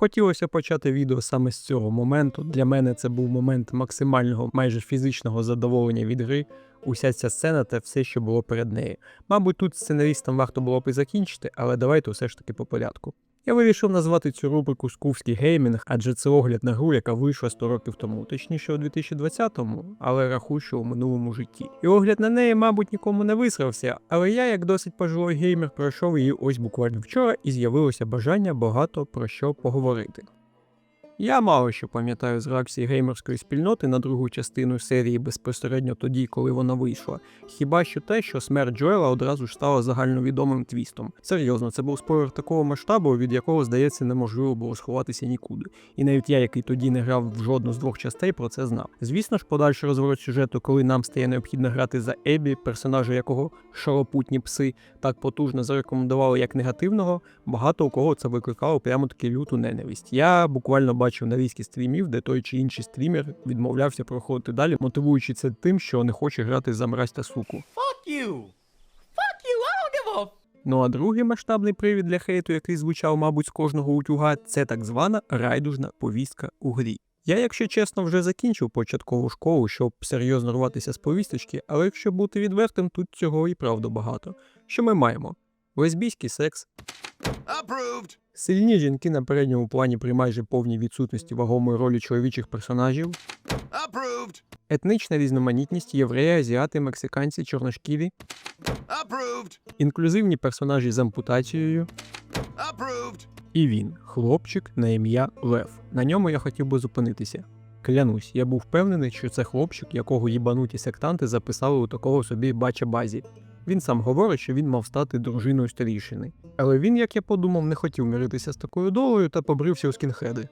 Хотілося почати відео саме з цього моменту. Для мене це був момент максимального, майже фізичного задоволення від гри. Уся ця сцена та все, що було перед нею. Мабуть, тут сценаристам варто було б і закінчити, але давайте все ж таки по порядку. Я вирішив назвати цю рубрику Скуфський геймінг, адже це огляд на гру, яка вийшла 100 років тому, точніше у 2020-му, але рахую, що у минулому житті. І огляд на неї, мабуть, нікому не висрався, але я, як досить пожилий геймер, пройшов її ось буквально вчора, і з'явилося бажання багато про що поговорити. Я мало що пам'ятаю з реакції геймерської спільноти на другу частину серії безпосередньо тоді, коли вона вийшла. Хіба що те, що смерть Джоела одразу ж стала загальновідомим твістом. Серйозно, це був спойлер такого масштабу, від якого, здається, неможливо було сховатися нікуди. І навіть я, який тоді не грав в жодну з двох частей, про це знав. Звісно ж, подальший розворот сюжету, коли нам стає необхідно грати за Ебі, персонажа якого шалопутні пси так потужно зарекомендували як негативного, багато у кого це викликало прямо таки люту ненависть. Я буквально бачив нарізки стрімів, де той чи інший стрімер відмовлявся проходити далі, мотивуючи це тим, що не хоче грати за мразь та суку. Fuck you! Fuck you! I don't give a Ну а другий масштабний привід для хейту, який звучав, мабуть, з кожного утюга, це так звана райдужна повістка у грі. Я, якщо чесно, вже закінчив початкову школу, щоб серйозно рватися з повісточки, але якщо бути відвертим, тут цього і правда багато. Що ми маємо? Лесбійський секс, Approved! сильні жінки на передньому плані при майже повній відсутності вагомої ролі чоловічих персонажів, Approved! етнична різноманітність євреї, азіати, мексиканці, чорношкірі, Approved! інклюзивні персонажі з ампутацією, Approved! І він, хлопчик на ім'я Лев. На ньому я хотів би зупинитися. Клянусь, я був впевнений, що це хлопчик, якого їбануті сектанти записали у такого собі бача базі. Він сам говорить, що він мав стати дружиною старішини. Але він, як я подумав, не хотів миритися з такою долею та побрився у скінхеди.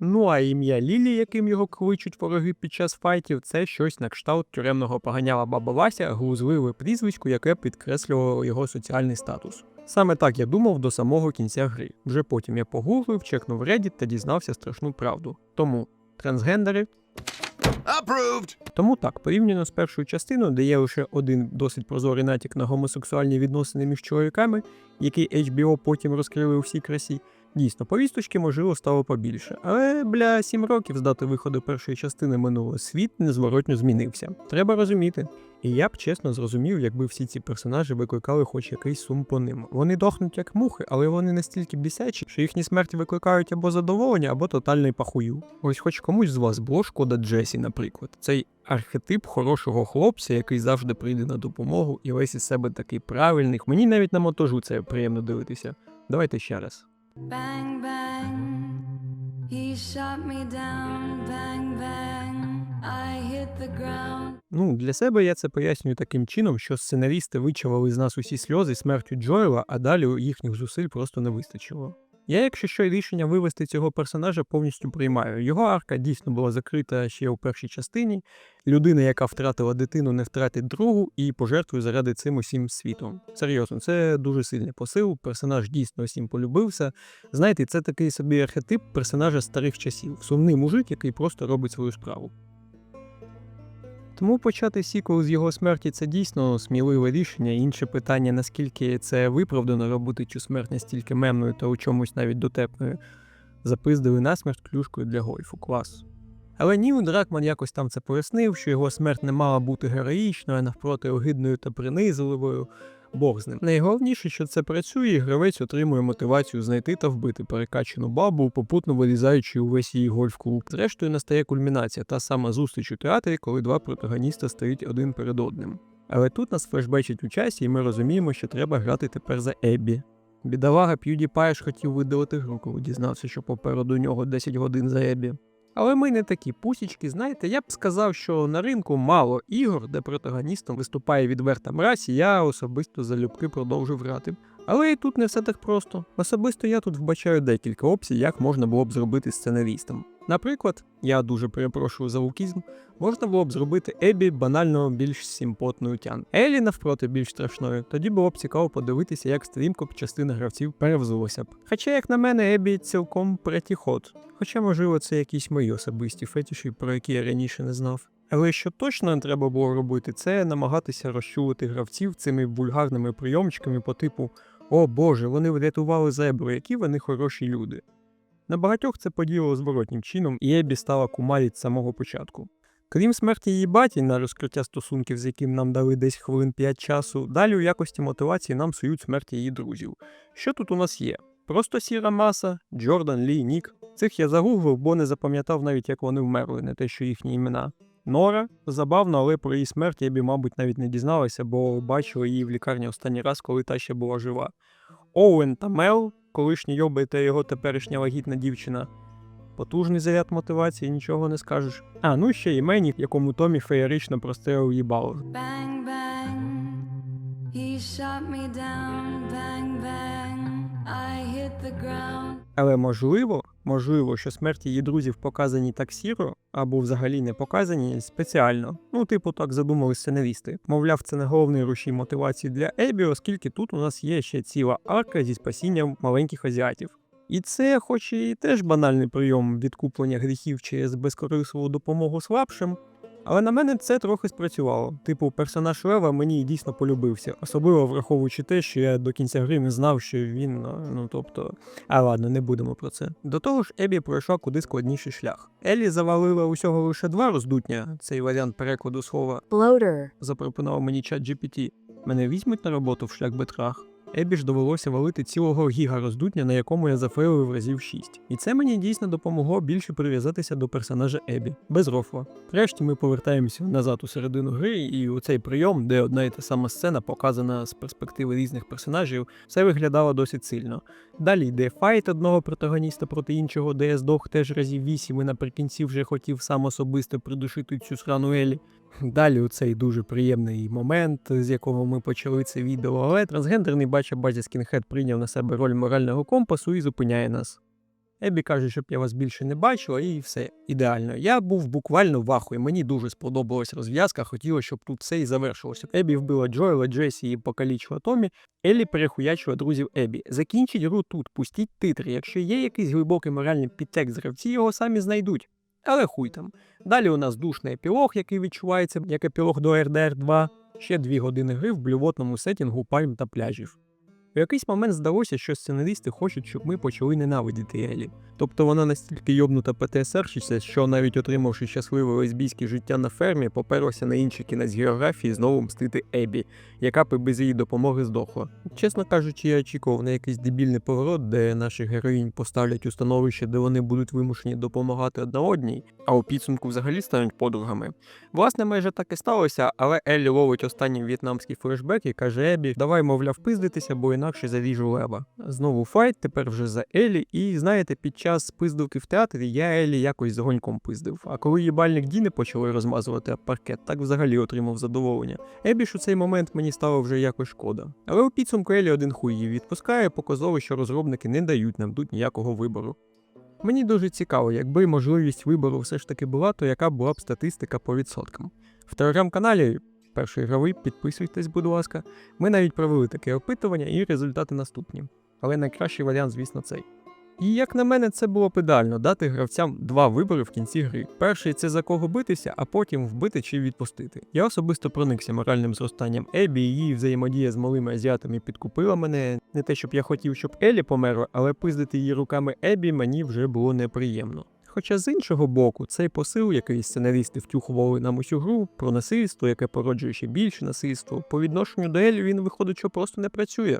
Ну а ім'я Лілі, яким його кличуть вороги під час файтів, це щось на кшталт тюремного поганяла баба Вася, глузливе прізвисько, яке підкреслювало його соціальний статус. Саме так я думав до самого кінця гри. Вже потім я погуглив, чекнув Reddit та дізнався страшну правду. Тому трансгендери. Approved! Тому так, порівняно з першою частиною, де є лише один досить прозорий натяк на гомосексуальні відносини між чоловіками, який HBO потім розкрили у всій красі. Дійсно, повісточки, можливо, стало побільше. Але бля, сім років з дати виходу першої частини минуло, світ незворотньо змінився. Треба розуміти. І я б чесно зрозумів, якби всі ці персонажі викликали хоч якийсь сум по ним. Вони дохнуть як мухи, але вони настільки бісячі, що їхні смерті викликають або задоволення, або тотальний пахую. Ось хоч комусь з вас було шкода Джесі, наприклад. Цей архетип хорошого хлопця, який завжди прийде на допомогу, і весь із себе такий правильний. Мені навіть на монтажу це приємно дивитися. Давайте ще раз. Bang, bang, he shot me down. Bang, bang, Ну, для себе я це пояснюю таким чином, що сценарісти вичавили з нас усі сльози смертю Джоела, а далі їхніх зусиль просто не вистачило. Я, якщо що, рішення вивести цього персонажа повністю приймаю. Його арка дійсно була закрита ще у першій частині. Людина, яка втратила дитину, не втратить другу і пожертвує заради цим усім світом. Серйозно, це дуже сильний посил. Персонаж дійсно всім полюбився. Знаєте, це такий собі архетип персонажа старих часів. Сумний мужик, який просто робить свою справу. Тому почати сіквел з його смерті це дійсно сміливе рішення. Інше питання, наскільки це виправдано робити цю смерть настільки мемною та у чомусь навіть дотепною. Запиздили насмерть клюшкою для гольфу. Клас. Але Ніл Дракман якось там це пояснив, що його смерть не мала бути героїчною, а навпроти огидною та принизливою. Бог з ним. Найголовніше, що це працює, і гравець отримує мотивацію знайти та вбити перекачану бабу, попутно вилізаючи увесь її гольф-клуб. Зрештою настає кульмінація, та сама зустріч у театрі, коли два протагоніста стоять один перед одним. Але тут нас флешбечить у часі, і ми розуміємо, що треба грати тепер за Еббі. Бідолага PewDiePie ж хотів видалити гру, коли дізнався, що попереду нього 10 годин за Еббі. Але ми не такі пусічки, знаєте, я б сказав, що на ринку мало ігор, де протагоністом виступає відверта мразь, і я особисто залюбки продовжив грати. Але і тут не все так просто. Особисто я тут вбачаю декілька опцій, як можна було б зробити сценаристом. Наприклад, я дуже перепрошую за лукізм, можна було б зробити Ебі банально більш симпотною тян. Елі навпроти більш страшною. Тоді було б цікаво подивитися, як стрімко б частина гравців перевзулася б. Хоча, як на мене, Ебі цілком претіход. Хоча, можливо, це якісь мої особисті фетіші, про які я раніше не знав. Але що точно не треба було робити, це намагатися розчулити гравців цими вульгарними прийомчиками по типу О Боже, вони врятували зебру, які вони хороші люди. На багатьох це подіяло зворотнім чином, і Ебі стала кумаріть з самого початку. Крім смерті її баті на розкриття стосунків, з яким нам дали десь хвилин 5 часу, далі у якості мотивації нам сують смерті її друзів. Що тут у нас є? Просто сіра маса, Джордан, Лі, Нік. Цих я загуглив, бо не запам'ятав навіть, як вони вмерли, не те, що їхні імена. Нора забавно, але про її смерть я б, мабуть, навіть не дізналася, бо бачила її в лікарні останній раз, коли та ще була жива. Оуен та Мел, колишній Йоби та його теперішня вагітна дівчина. Потужний заряд мотивації, нічого не скажеш. А, ну ще і Мені, якому Томі феєрично прострелив їбало. Bang, bang. He shot me down. Bang, bang. I hit the ground. Але можливо, можливо, що смерті її друзів показані так сіро, або взагалі не показані спеціально. Ну, типу, так задумали сценаристи. Мовляв, це не головний рушій мотивації для Ебі, оскільки тут у нас є ще ціла арка зі спасінням маленьких азіатів. І це, хоч і теж банальний прийом відкуплення гріхів через безкорисливу допомогу слабшим, але на мене це трохи спрацювало. Типу, персонаж Лева мені дійсно полюбився, особливо враховуючи те, що я до кінця гри не знав, що він, ну, тобто. А ладно, не будемо про це. До того ж, Ебі пройшла куди складніший шлях. Елі завалила усього лише два роздутня, цей варіант перекладу слова bloater, запропонував мені чат GPT. Мене візьмуть на роботу в шлях Бетрах. Ебі ж довелося валити цілого гіга роздутня, на якому я зафейлив разів 6. І це мені дійсно допомогло більше прив'язатися до персонажа Ебі, без рофла. Врешті ми повертаємося назад у середину гри, і у цей прийом, де одна і та сама сцена показана з перспективи різних персонажів, все виглядало досить сильно. Далі йде файт одного протагоніста проти іншого, де я здох теж разів 8 і наприкінці вже хотів сам особисто придушити цю срану Елі. Далі у цей дуже приємний момент, з якого ми почали це відео, але трансгендерний бача базі скінхед прийняв на себе роль морального компасу і зупиняє нас. Ебі каже, щоб я вас більше не бачила, і все ідеально. Я був буквально в ахуї. Мені дуже сподобалась розв'язка, хотілося, щоб тут все і завершилося. Ебі вбила Джоела, Джесі і покалічила Томі. Еллі перехуячила друзів Ебі. Закінчіть гру тут, пустіть титри. Якщо є якийсь глибокий моральний підтекст гравці, його самі знайдуть. Але хуй там. Далі у нас душний епілог, який відчувається як епілог до RDR 2, ще дві години гри в блювотному сетінгу пальм та пляжів. У якийсь момент здалося, що сценаристи хочуть, щоб ми почали ненавидіти Елі. Тобто вона настільки йобнута ПТСРщиця, що навіть отримавши щасливе лесбійське життя на фермі, поперлася на інший кінець географії знову мстити Ебі, яка б без її допомоги здохла. Чесно кажучи, я очікував на якийсь дебільний поворот, де наших героїнь поставлять у становище, де вони будуть вимушені допомагати одна одній, а у підсумку взагалі стануть подругами. Власне, майже так і сталося, але Еллі ловить останній в'єтнамський флешбек і каже Ебі, давай, мовляв, пиздитися, бо інакше заріжу лева. Знову файт, тепер вже за Еллі, і знаєте, під час пиздовки в театрі я Еллі якось з гоньком пиздив. А коли їбальник Діни почали розмазувати паркет, так взагалі отримав задоволення. Ебі ж у цей момент мені стало вже якось шкода. Але у підсумку Еллі один хуй її відпускає, показово, що розробники не дають нам тут ніякого вибору. Мені дуже цікаво, якби можливість вибору все ж таки була, то яка була б статистика по відсоткам. В телеграм-каналі перший гравий, підписуйтесь, будь ласка. Ми навіть провели таке опитування, і результати наступні. Але найкращий варіант, звісно, цей. І як на мене, це було б ідеально дати гравцям два вибори в кінці гри. Перший це за кого битися, а потім вбити чи відпустити. Я особисто проникся моральним зростанням Ебі, її взаємодія з малими азіатами підкупила мене. Не те, щоб я хотів, щоб Елі померла, але пиздити її руками Ебі мені вже було неприємно. Хоча з іншого боку, цей посил, який сценаристи втюхували нам усю гру, про насильство, яке породжує ще більше насильство, по відношенню до Елі він виходить, що просто не працює.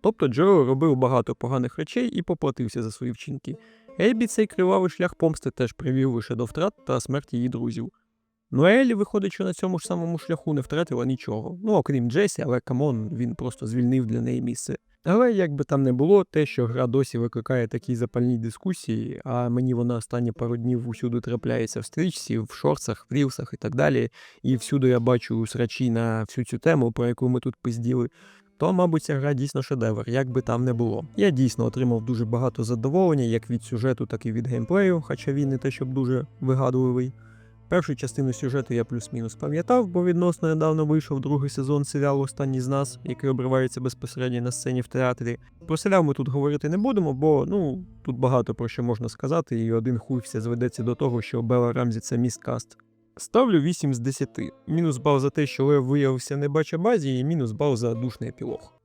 Тобто Джо робив багато поганих речей і поплатився за свої вчинки. Ебі цей кривавий шлях помсти теж привів лише до втрат та смерті її друзів. Ну Елі виходить, що на цьому ж самому шляху не втратила нічого. Ну окрім Джесі, але камон, він просто звільнив для неї місце. Але як би там не було, те, що гра досі викликає такі запальні дискусії, а мені вона останні пару днів усюди трапляється в стрічці, в шорцах, в рілсах і так далі. І всюди я бачу срачі на всю цю тему, про яку ми тут пизділи. То, мабуть, ця гра дійсно шедевр, як би там не було. Я дійсно отримав дуже багато задоволення, як від сюжету, так і від геймплею, хоча він не те, щоб дуже вигадливий. Першу частину сюжету я плюс-мінус пам'ятав, бо відносно недавно вийшов другий сезон серіалу Останній з нас, який обривається безпосередньо на сцені в театрі. Про серіал ми тут говорити не будемо, бо ну тут багато про що можна сказати, і один хуй все зведеться до того, що Бела Рамзі це місткаст. Ставлю 8 з 10. Мінус бал за те, що Лев виявився не бача базі, і мінус бал за душний епілог.